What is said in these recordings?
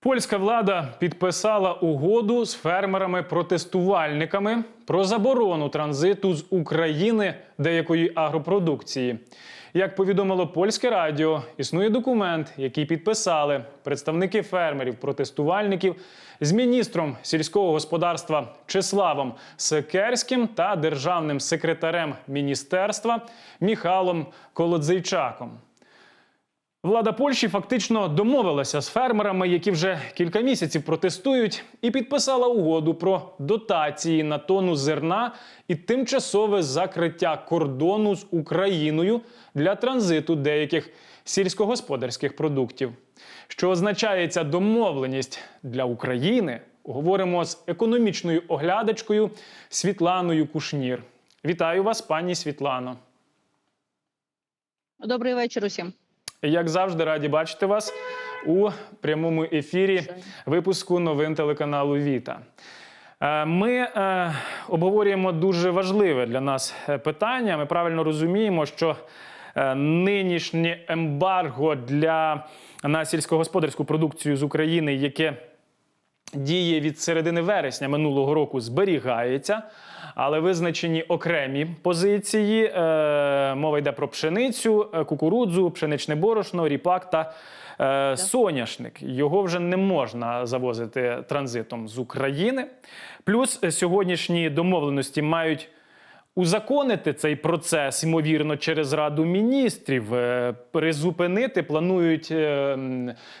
Польська влада підписала угоду з фермерами-протестувальниками про заборону транзиту з України деякої агропродукції. Як повідомило польське радіо, існує документ, який підписали представники фермерів-протестувальників з міністром сільського господарства Числавом Секерським та державним секретарем міністерства Міхалом Колодзейчаком. Влада Польщі фактично домовилася з фермерами, які вже кілька місяців протестують, і підписала угоду про дотації на тонну зерна і тимчасове закриття кордону з Україною для транзиту деяких сільськогосподарських продуктів. Що означає ця домовленість для України? Говоримо з економічною оглядачкою Світланою Кушнір. Вітаю вас, пані Світлано. Добрий вечір усім. Як завжди, раді бачити вас у прямому ефірі випуску новин телеканалу Віта. Е, Ми е, обговорюємо дуже важливе для нас е, питання. Ми правильно розуміємо, що нинішнє ембарго для на сільськогосподарську продукцію з України, яке діє від середини вересня минулого року, зберігається. Але визначені окремі позиції. Е, мова йде про пшеницю, е, кукурудзу, пшеничне борошно, ріпак та е, соняшник. Його вже не можна завозити транзитом з України. Плюс сьогоднішні домовленості мають узаконити цей процес, ймовірно, через Раду міністрів. Е, Призупинити планують е,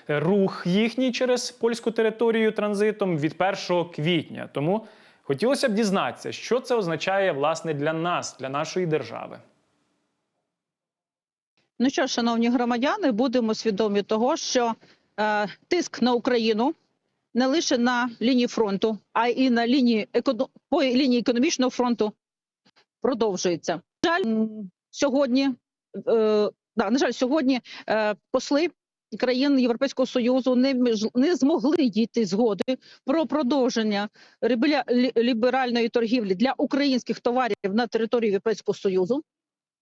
рух їхній через польську територію транзитом від 1 квітня. Тому хотілося б дізнатися, що це означає власне для нас, для нашої держави. Ну що, шановні громадяни, будемо свідомі того, що е, тиск на Україну не лише на лінії фронту, а й на лінії по лінії економічного фронту продовжується. Жаль, сьогодні е, да, на жаль, сьогодні е, посли країн Європейського союзу не не змогли дійти згоди про продовження ліберальної торгівлі для українських товарів на території Європейського союзу.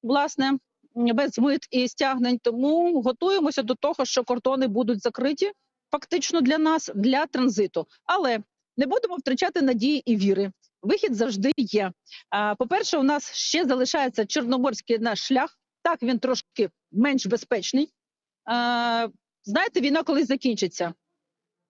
Власне, без мит і стягнень. Тому готуємося до того, що кордони будуть закриті фактично для нас для транзиту. Але не будемо втрачати надії і віри. Вихід завжди є. По-перше, у нас ще залишається чорноморський наш шлях. Так, він трошки менш безпечний. Знаєте, війна колись закінчиться.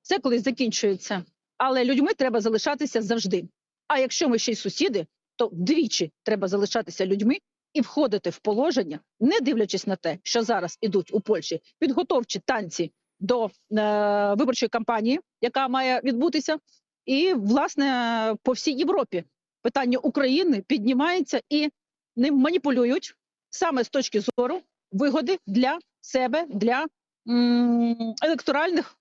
Все колись закінчується. Але людьми треба залишатися завжди. А якщо ми ще й сусіди, то вдвічі треба залишатися людьми і входити в положення, не дивлячись на те, що зараз ідуть у Польщі підготовчі танці до е, виборчої кампанії, яка має відбутися, і власне по всій Європі питання України піднімається і ним маніпулюють саме з точки зору вигоди для себе, для електоральних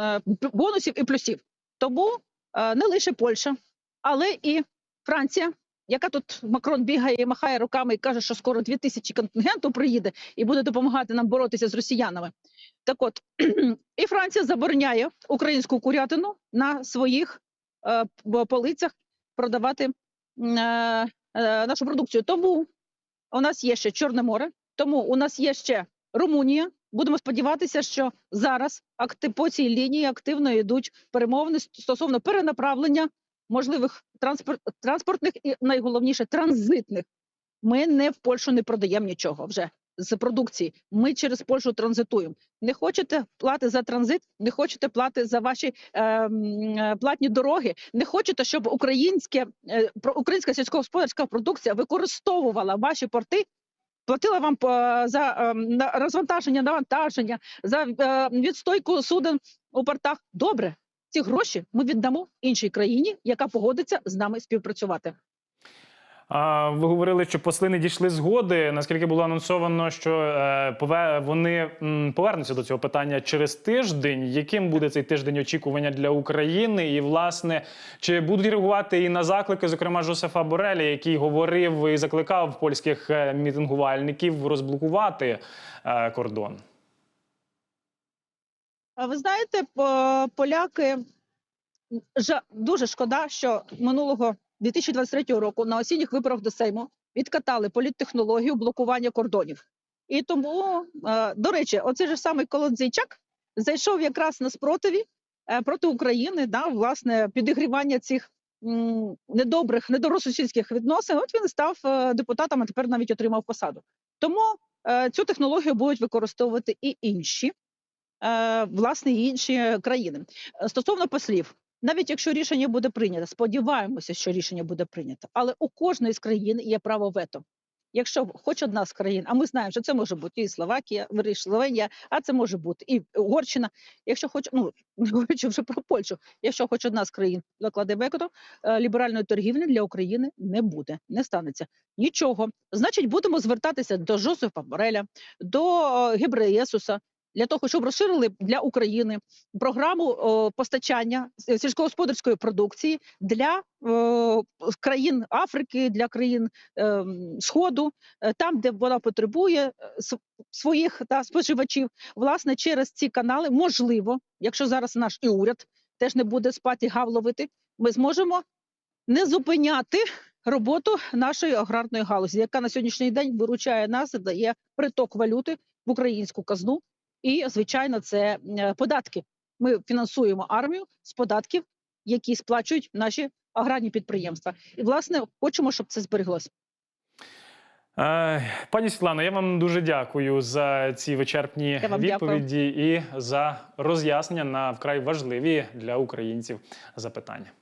е, бонусів і плюсів. Тому е, не лише Польща, але і Франція, яка тут Макрон бігає і махає руками і каже, що скоро 2000 контингенту приїде і буде допомагати нам боротися з росіянами. Так от і Франція забороняє українську курятину на своїх е, полицях продавати е, е, нашу продукцію. Тому у нас є ще Чорне море, тому у нас є ще Румунія. Будемо сподіватися, що зараз акти по цій лінії активно йдуть перемовини стосовно перенаправлення можливих транспорт, транспортних і найголовніше транзитних. Ми не в Польщу не продаємо нічого вже з продукції. Ми через Польщу транзитуємо. Не хочете плати за транзит, не хочете плати за ваші е, е, платні дороги. Не хочете, щоб українське е, українська сільськогосподарська продукція використовувала ваші порти. Платила вам за е, на- розвантаження, навантаження, за е, відстойку суден у портах. Добре, ці гроші ми віддамо іншій країні, яка погодиться з нами співпрацювати. Ви говорили, що посли не дійшли згоди. Наскільки було анонсовано, що е, вони повернуться до цього питання через тиждень. Яким буде цей тиждень очікування для України? І власне чи будуть реагувати і на заклики, зокрема Жозефа Бореля, який говорив і закликав польських е, мітингувальників розблокувати е, кордон? Ви знаєте, по- поляки дуже шкода, що минулого 2023 року на осінніх виборах до Сейму відкатали політтехнологію блокування кордонів. І тому, е, до речі, оцей же самий Колодзійчак зайшов якраз на спротиві е, проти України, да, власне, підігрівання цих недобрих, недоросусідських відносин. От він став е, депутатом, а тепер навіть отримав посаду. Тому цю технологію будуть використовувати і інші, власне, інші країни. Е, Стосовно послів, навіть якщо рішення буде прийнято, сподіваємося, що рішення буде прийнято, але у кожної з країн є право вето. Якщо хоч одна з країн, а ми знаємо, що це може бути і Словакія, вірніше, Словенія, а це може бути і Угорщина. Якщо хоч ну не говорячи вже про Польщу, якщо хоч одна з країн закладе вето, е, ліберальної торгівлі для України не буде, не станеться нічого. Значить, будемо звертатися до Жозефа Бореля, до е, Гебреєсуса для того, щоб розширили для України програму постачання сільськогосподарської продукції для е, країн Африки, для країн е, Сходу, е, там, де вона потребує е, своїх та споживачів, власне, через ці канали можливо, якщо зараз наш і уряд теж не буде спати гав ловити, ми зможемо не зупиняти роботу нашої аграрної галузі, яка на сьогоднішній день виручає нас, дає приток валюти в українську казну. І, звичайно, це е, податки. Ми фінансуємо армію з податків, які сплачують наші аграрні підприємства. І, власне, хочемо, щоб це збереглося. Е, Пані Світлано, я вам дуже дякую за ці вичерпні вам дякую. відповіді і за роз'яснення на вкрай важливі для українців запитання.